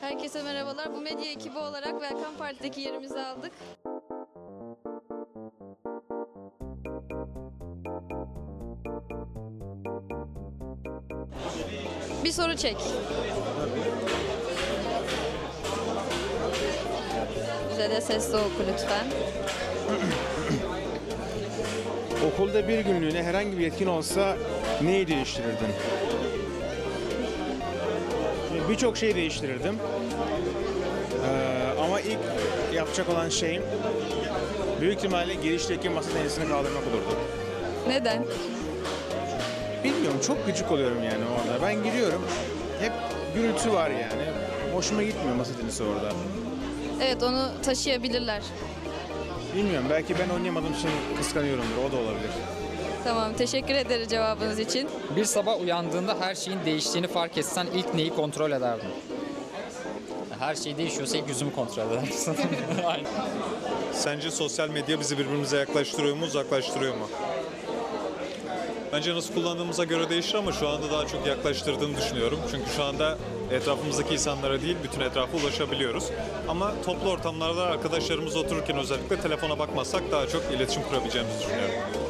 Herkese merhabalar. Bu medya ekibi olarak Welcome Party'deki yerimizi aldık. Bir soru çek. Bize de sesli oku lütfen. Okulda bir günlüğüne herhangi bir yetkin olsa neyi değiştirirdin? Birçok şey değiştirirdim. Ee, ama ilk yapacak olan şeyim büyük ihtimalle girişteki masa tenisini kaldırmak olurdu. Neden? Bilmiyorum çok gıcık oluyorum yani orada. Ben giriyorum hep gürültü var yani. Hoşuma gitmiyor masa tenisi orada. Evet onu taşıyabilirler. Bilmiyorum belki ben oynayamadığım için kıskanıyorumdur o da olabilir. Tamam teşekkür ederiz cevabınız için. Bir sabah uyandığında her şeyin değiştiğini fark etsen ilk neyi kontrol ederdin? Her şey değişiyorsa ilk yüzümü kontrol edersin. Aynen. Sence sosyal medya bizi birbirimize yaklaştırıyor mu, uzaklaştırıyor mu? Bence nasıl kullandığımıza göre değişir ama şu anda daha çok yaklaştırdığını düşünüyorum. Çünkü şu anda etrafımızdaki insanlara değil, bütün etrafa ulaşabiliyoruz. Ama toplu ortamlarda arkadaşlarımız otururken özellikle telefona bakmazsak daha çok iletişim kurabileceğimizi düşünüyorum.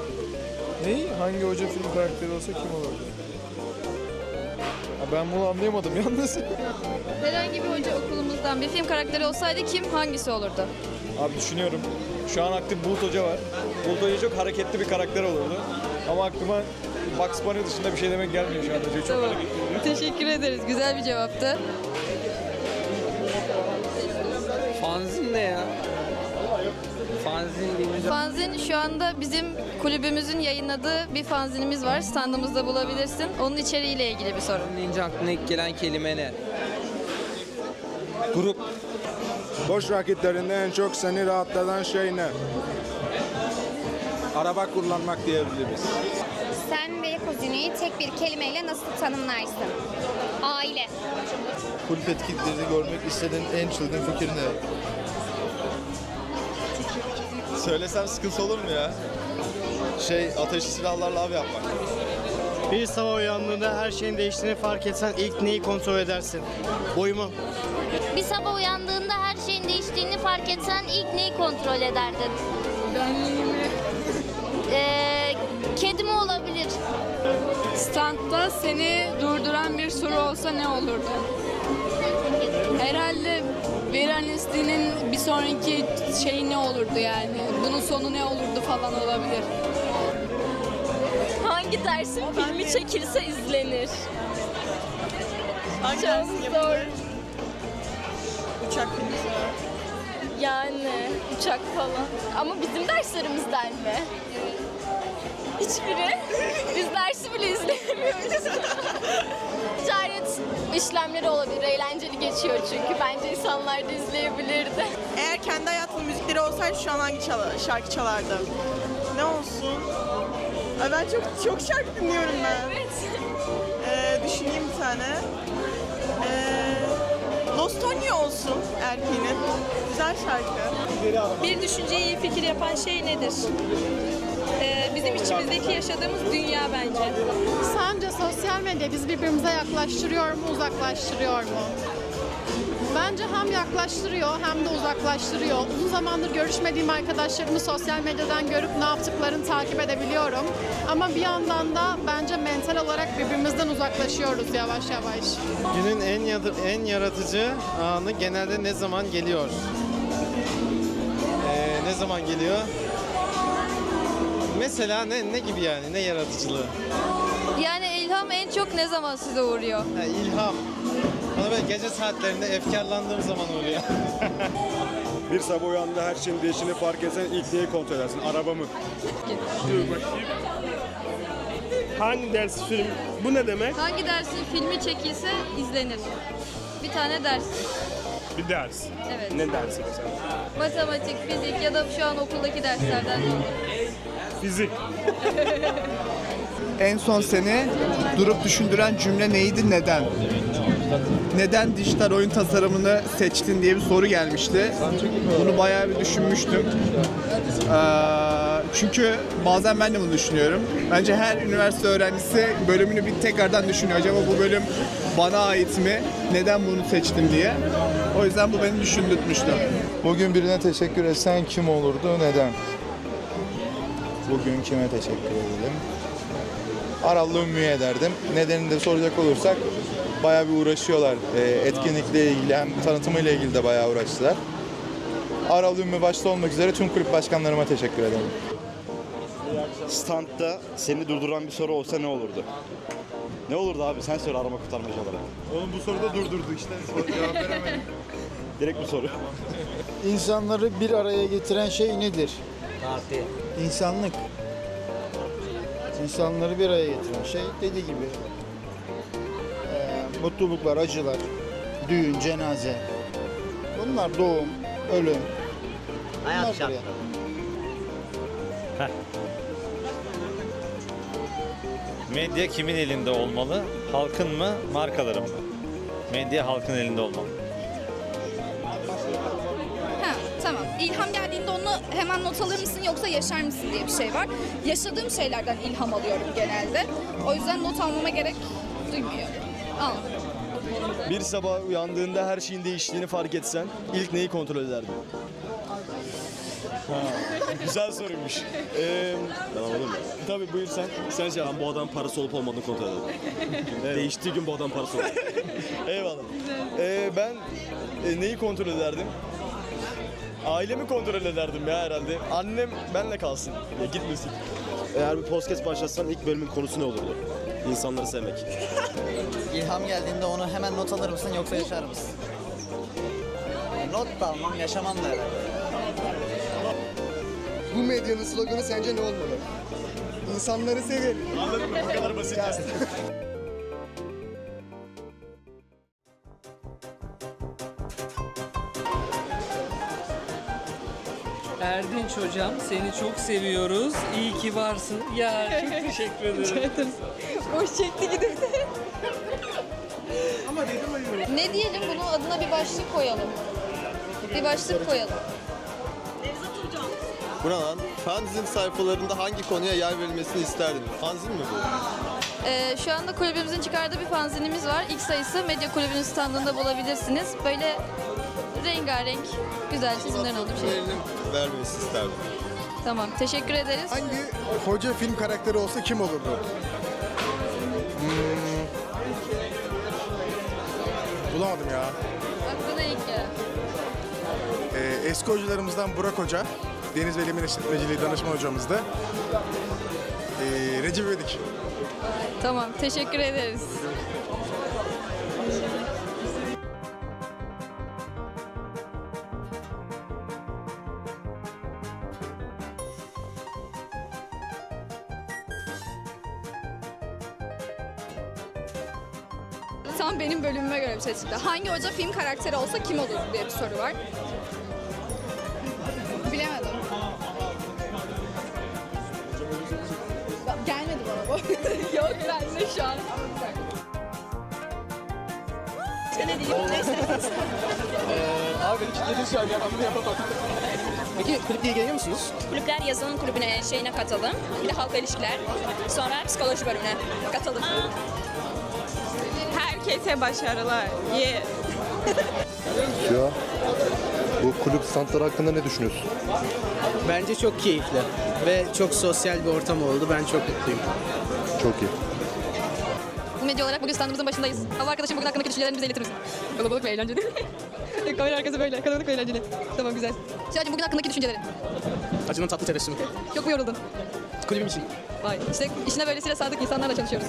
Neyi? Hangi hoca film karakteri olsa kim olurdu? Ben bunu anlayamadım yalnız. Herhangi bir hoca okulumuzdan bir film karakteri olsaydı kim hangisi olurdu? Abi düşünüyorum. Şu an aktif Bulut Hoca var. Bulut Hoca çok hareketli bir karakter olurdu. Ama aklıma Bugs Bunny dışında bir şey demek gelmiyor şu anda. Çok Tamam. hareketli. Teşekkür ederiz. Güzel bir cevaptı. Fanzin ne ya? Fanzin deyince Fanzin şu anda bizim kulübümüzün yayınladığı bir fanzinimiz var. Standımızda bulabilirsin. Onun içeriğiyle ilgili bir soru. deyince aklına ilk gelen kelime ne? Grup. Boş vakitlerinde en çok seni rahatlatan şey ne? Araba kullanmak diyebiliriz. Sen ve Kozuni'yi tek bir kelimeyle nasıl tanımlarsın? Aile. Kulüp etkinlikleri görmek istediğin en çılgın fikir ne? Söylesem sıkıntı olur mu ya? Şey, ateşli silahlarla av yapmak. Bir sabah uyandığında her şeyin değiştiğini fark etsen ilk neyi kontrol edersin? Boyumu. Bir sabah uyandığında her şeyin değiştiğini fark etsen ilk neyi kontrol ederdin? Benliğimi. Ee, kedi mi olabilir? Standta seni durduran bir soru olsa ne olurdu? Herhalde veren listenin bir sonraki şeyi ne olurdu yani? Bunun sonu ne olurdu falan olabilir. Hangi dersin filmi çekilse izlenir? Çok zor. Uçak Yani uçak falan. Ama bizim derslerimizden mi? Hiçbiri. Biz dersi bile izleyemiyoruz. İşlemleri olabilir. Eğlenceli geçiyor çünkü. Bence insanlar da izleyebilirdi. Eğer kendi hayatının müzikleri olsaydı şu an hangi çala- şarkı çalardım? Ne olsun? Ay ben çok çok şarkı dinliyorum ben. Evet. Ee, düşüneyim bir tane. Ee, Lostonya olsun Erkin'in. Güzel şarkı. Bir düşünceyi iyi fikir yapan şey nedir? Bizim içimizdeki yaşadığımız dünya bence. Sence sosyal medya bizi birbirimize yaklaştırıyor mu, uzaklaştırıyor mu? Bence hem yaklaştırıyor hem de uzaklaştırıyor. Uzun zamandır görüşmediğim arkadaşlarımı sosyal medyadan görüp ne yaptıklarını takip edebiliyorum. Ama bir yandan da bence mental olarak birbirimizden uzaklaşıyoruz yavaş yavaş. Günün en yadı- en yaratıcı anı genelde ne zaman geliyor? Ee, ne zaman geliyor? Mesela ne ne gibi yani? Ne yaratıcılığı? Yani ilham en çok ne zaman size uğruyor? Ha, ilham. Bana böyle gece saatlerinde efkarlandığım zaman oluyor. Bir sabah uyandığında her şeyin değiştiğini fark etsen ilk neyi kontrol edersin? Araba mı? Hangi ders film? Bu ne demek? Hangi dersin filmi çekilse izlenir. Bir tane ders. Bir ders. Evet. Ne dersi mesela? Matematik, fizik ya da şu an okuldaki derslerden de olur. Fizik. En son seni durup düşündüren cümle neydi, neden? Neden dijital oyun tasarımını seçtin diye bir soru gelmişti. Bunu bayağı bir düşünmüştüm. Ee, çünkü bazen ben de bunu düşünüyorum. Bence her üniversite öğrencisi bölümünü bir tekrardan düşünüyor. Acaba bu bölüm bana ait mi? Neden bunu seçtim diye. O yüzden bu beni düşündürtmüştü. Bugün birine teşekkür etsen kim olurdu, neden? Bugün kime teşekkür edelim? Arallı Ümmü'ye ederdim. Nedenini de soracak olursak bayağı bir uğraşıyorlar. Ee, etkinlikle ilgili hem tanıtımıyla ilgili de bayağı uğraştılar. Arallı Ümmü başta olmak üzere tüm kulüp başkanlarıma teşekkür ederim. Standta seni durduran bir soru olsa ne olurdu? Ne olurdu abi? Sen söyle arama kurtarmacı olarak. Oğlum bu soruda durdurdu işte. Cevap veremedim. Direkt bir soru. İnsanları bir araya getiren şey nedir? Parti. İnsanlık. İnsanları bir araya getiren şey dediği gibi eee, mutluluklar, acılar, düğün, cenaze. Bunlar doğum, ölüm. Hayat şartları. Medya kimin elinde olmalı? Halkın mı, markaların mı? Medya halkın elinde olmalı. İlham geldiğinde onu hemen not alır mısın yoksa yaşar mısın diye bir şey var. Yaşadığım şeylerden ilham alıyorum genelde. O yüzden not almama gerek duymuyorum. Al. Bir sabah uyandığında her şeyin değiştiğini fark etsen ilk neyi kontrol ederdin? güzel soruymuş. Ee, tamam oğlum. Tabii buyur sen. Sen şey ben bu adam parası olup olmadığını kontrol ederim. Değiştiği gün bu adam parası olur. Eyvallah. Ee, ben e, neyi kontrol ederdim? Ailemi kontrol ederdim ya herhalde. Annem benle kalsın. Ya gitmesin. Eğer bir podcast başlatsan ilk bölümün konusu ne olurdu? İnsanları sevmek. İlham geldiğinde onu hemen not alır mısın yoksa yaşar mısın? Not da almam, yaşamam da herhalde. Bu medyanın sloganı sence ne olmalı? İnsanları sevin. Anladın mı? Bu kadar basit. Erdinç hocam seni çok seviyoruz. İyi ki varsın. Ya çok teşekkür ederim. Boş çekti gidip Ne diyelim bunun adına bir başlık koyalım. Bir başlık koyalım. Bu ne lan? Fanzin sayfalarında hangi konuya yer verilmesini isterdin? Fanzin mi bu? Ee, şu anda kulübümüzün çıkardığı bir fanzinimiz var. İlk sayısı Medya Kulübü'nün standında bulabilirsiniz. Böyle rengarenk, güzel çizimlerin olduğu bir şey. vermesi isterdim. Tamam, teşekkür ederiz. Hangi hoca film karakteri olsa kim olurdu? Hmm. Bulamadım ya. Aklına ilk gelen. Ee, eski hocalarımızdan Burak Hoca, Deniz Velimin İşletmeciliği danışma hocamızdı. Ee, Recep İvedik. Tamam, teşekkür ederiz. Tam benim bölümüme göre bir şey çıktı. Hangi hoca film karakteri olsa kim olur diye bir soru var. Bilemedim. Gelmedi bana bu. Yok bende şu an. Ne diyeyim? Neyse. Abi kilitledin şu an ya ben bunu yapamam. Peki kliple ilgileniyor musunuz? Kulüpler yazılım kulübüne şeyine katıldım. Bir de halkla ilişkiler. Sonra psikoloji bölümüne katıldım. Herkese başarılar. Yeah. Ya, bu kulüp standları hakkında ne düşünüyorsun? Bence çok keyifli ve çok sosyal bir ortam oldu. Ben çok mutluyum. Çok iyi. Medya olarak bugün standımızın başındayız. Hava arkadaşım bugün hakkındaki düşüncelerini bize iletir misin? Kalabalık ve eğlenceli. Kamera arkası böyle, kalabalık ve eğlenceli. Tamam güzel. Şahacığım bugün hakkındaki düşüncelerin. Acının tatlı tebessümü. Çok mu yoruldun? Kulübüm için. Vay, işte işine böylesiyle sadık insanlarla çalışıyoruz.